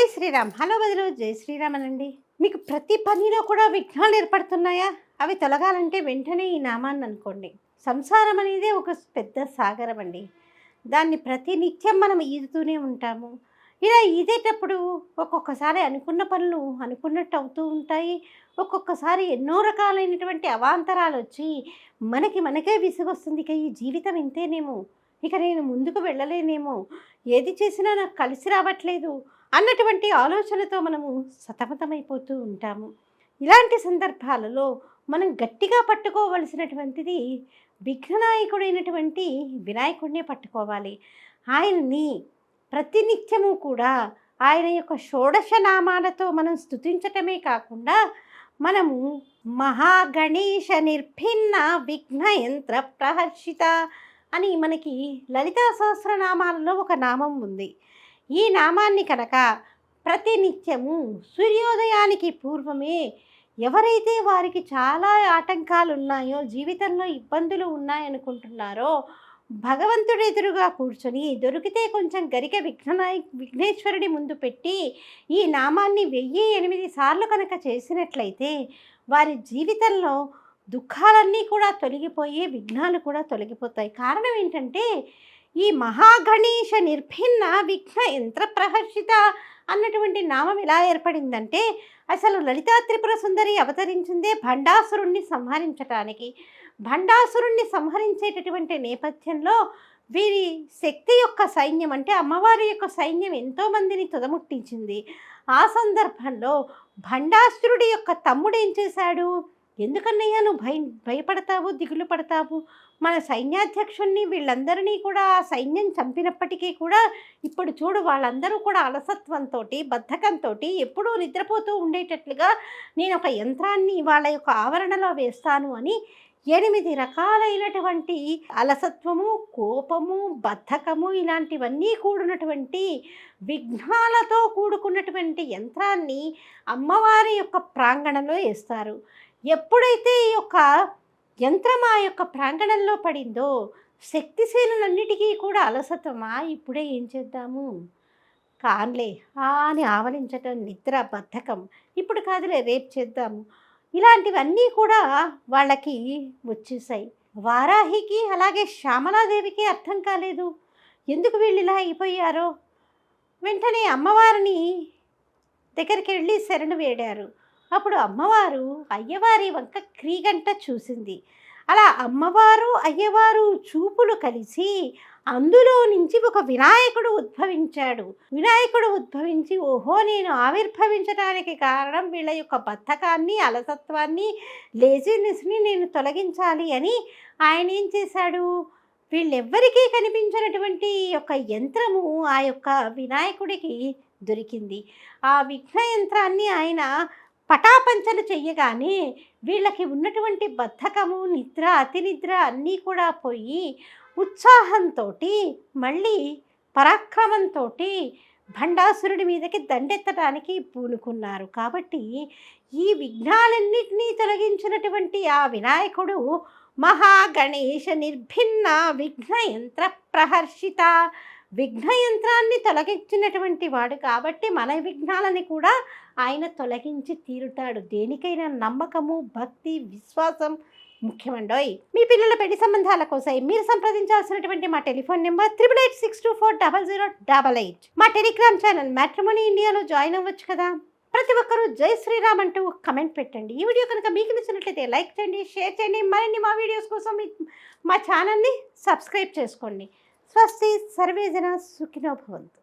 జై శ్రీరామ్. హలో బదులు జై శ్రీరామ్ అనండి మీకు ప్రతి పనిలో కూడా విఘ్నాలు ఏర్పడుతున్నాయా? అవి తొలగాలంటే వెంటనే ఈ నామాన్ని అనుకోండి. సంసారం అనేది ఒక పెద్ద సాగరం అండి దాన్ని ప్రతి నిత్యం మనం ఈదుతూనే ఉంటాము. ఇలా ఈదేటప్పుడు ఒక్కొక్కసారి అనుకున్న పనులు అనుకున్నట్టు అవుతూ ఉంటాయి. ఒక్కొక్కసారి ఎన్నో రకాలైనటువంటి అవాంతరాలు వచ్చి మనకి మనకే విసుగొస్తుంది ఇక ఈ జీవితం ఇంతేనేమో. ఇక నేను ముందుకు వెళ్ళలేనేమో. ఏది చేసినా నాకు కలిసి రావట్లేదు అన్నటువంటి ఆలోచనతో మనము సతమతమైపోతూ ఉంటాము. ఇలాంటి సందర్భాలలో మనం గట్టిగా పట్టుకోవలసినటువంటిది విఘ్ననాయకుడైనటువంటి వినాయకుడినే పట్టుకోవాలి. ఆయన్ని ప్రతినిత్యము కూడా ఆయన యొక్క షోడశ నామాలతో మనం స్తుతించటమే కాకుండా మనము మహాగణేష నిర్భిన్న విఘ్న యంత్ర ప్రహర్షిత అని మనకి లలితా సహస్రనామాలలో ఒక నామం ఉంది. ఈ నామాన్ని కనుక ప్రతినిత్యము సూర్యోదయానికి పూర్వమే ఎవరైతే వారికి చాలా ఆటంకాలు ఉన్నాయో జీవితంలో ఇబ్బందులు ఉన్నాయనుకుంటున్నారో భగవంతుడు ఎదురుగా కూర్చొని దొరికితే కొంచెం గరిక విఘ్ననాయ విఘ్నేశ్వరుడి ముందు పెట్టి ఈ నామాన్ని వెయ్యి ఎనిమిది సార్లు కనుక చేసినట్లయితే వారి జీవితంలో దుఃఖాలన్నీ కూడా తొలగిపోయి విఘ్నాలు కూడా తొలగిపోతాయి. కారణం ఏంటంటే ఈ మహాగణేష నిర్భిన్న విఘ్న యంత్ర ప్రహర్షిత అన్నటువంటి నామం ఎలా ఏర్పడిందంటే అసలు లలితా త్రిపుర సుందరి అవతరించిందే భండాసురుణ్ణి సంహరించటానికి. భండాసురుణ్ణి సంహరించేటటువంటి నేపథ్యంలో వీరి శక్తి యొక్క సైన్యం అంటే అమ్మవారి యొక్క సైన్యం ఎంతోమందిని తుదముట్టించింది. ఆ సందర్భంలో భండాసురుడి యొక్క తమ్ముడు ఏం చేశాడు? ఎందుకన్నయ్యా నువ్వు భయ భయపడతావు దిగులు పడతావు? మన సైన్యాధ్యక్షుణ్ణి వీళ్ళందరినీ కూడా ఆ సైన్యం చంపినప్పటికీ కూడా ఇప్పుడు చూడు వాళ్ళందరూ కూడా అలసత్వంతో బద్ధకంతో ఎప్పుడూ నిద్రపోతూ ఉండేటట్లుగా నేను ఒక యంత్రాన్ని వాళ్ళ యొక్క ఆవరణలో వేస్తాను అని ఎనిమిది రకాలైనటువంటి అలసత్వము కోపము బద్ధకము ఇలాంటివన్నీ కూడినటువంటి విఘ్నాలతో కూడుకున్నటువంటి యంత్రాన్ని అమ్మవారి యొక్క ప్రాంగణంలో వేస్తారు. ఎప్పుడైతే ఈ యొక్క యంత్రం ఆ యొక్క ప్రాంగణంలో పడిందో శక్తిశీలన్నిటికీ కూడా అలసత్వమా ఇప్పుడే ఏం చేద్దాము? కాన్లే ఆ అని ఆవలించటం నిద్ర బద్ధకం ఇప్పుడు కాదులే రేపు చేద్దాము. ఇలాంటివన్నీ కూడా వాళ్ళకి వచ్చేసాయి. వారాహికి అలాగే శ్యామలాదేవికి అర్థం కాలేదు. ఎందుకు వీళ్ళు ఇలా అయిపోయారో? వెంటనే అమ్మవారిని దగ్గరికి వెళ్ళి శరణు వేడారు. అప్పుడు అమ్మవారు అయ్యవారి వంక క్రీగంట చూసింది. అలా అమ్మవారు అయ్యవారు చూపులు కలిసి అందులో నుంచి ఒక వినాయకుడు ఉద్భవించాడు. వినాయకుడు ఉద్భవించి ఓహో నేను ఆవిర్భవించడానికి కారణం వీళ్ళ యొక్క బద్ధకాన్ని అలసత్వాన్ని లేజినెస్ని నేను తొలగించాలి అని ఆయన ఏం చేశాడు? వీళ్ళెవ్వరికీ కనిపించినటువంటి యొక్క యంత్రము ఆ యొక్క వినాయకుడికి దొరికింది. ఆ విఘ్న యంత్రాన్ని ఆయన పటాపంచలు చెయ్యగానే వీళ్ళకి ఉన్నటువంటి బద్ధకము నిద్ర అతి నిద్ర అన్నీ కూడా పోయి ఉత్సాహంతో మళ్ళీ పరాక్రమంతో భండాసురుడి మీదకి దండెత్తడానికి పూనుకున్నారు. కాబట్టి ఈ విఘ్నాలన్నింటినీ తొలగించినటువంటి ఆ వినాయకుడు మహాగణేష నిర్భిన్న విఘ్న యంత్ర ప్రహర్షిత విఘ్న యంత్రాన్ని తొలగించినటువంటి వాడు కాబట్టి మన విఘ్నాలని కూడా ఆయన తొలగించి తీరుతాడు. దేనికైనా నమ్మకము భక్తి విశ్వాసం ముఖ్యమండోయ్. మీ పిల్లల పెళ్ళి సంబంధాల కోసం మీరు సంప్రదించాల్సినటువంటి మా telephone number triple eight six two four double zero double eight. మా టెలిగ్రామ్ ఛానల్ మ్యాట్రిమోనీ ఇండియాలో జాయిన్ అవ్వచ్చు కదా. ప్రతి ఒక్కరూ జై శ్రీరామ్ అంటూ కమెంట్ పెట్టండి. ఈ వీడియో కనుక మీకు నచ్చినట్లయితే లైక్ చేయండి షేర్ చేయండి. మరిన్ని మా వీడియోస్ కోసం మా ఛానల్ని సబ్స్క్రైబ్ చేసుకోండి. స్వస్తి సర్వే జన సుఖినో భవంతు.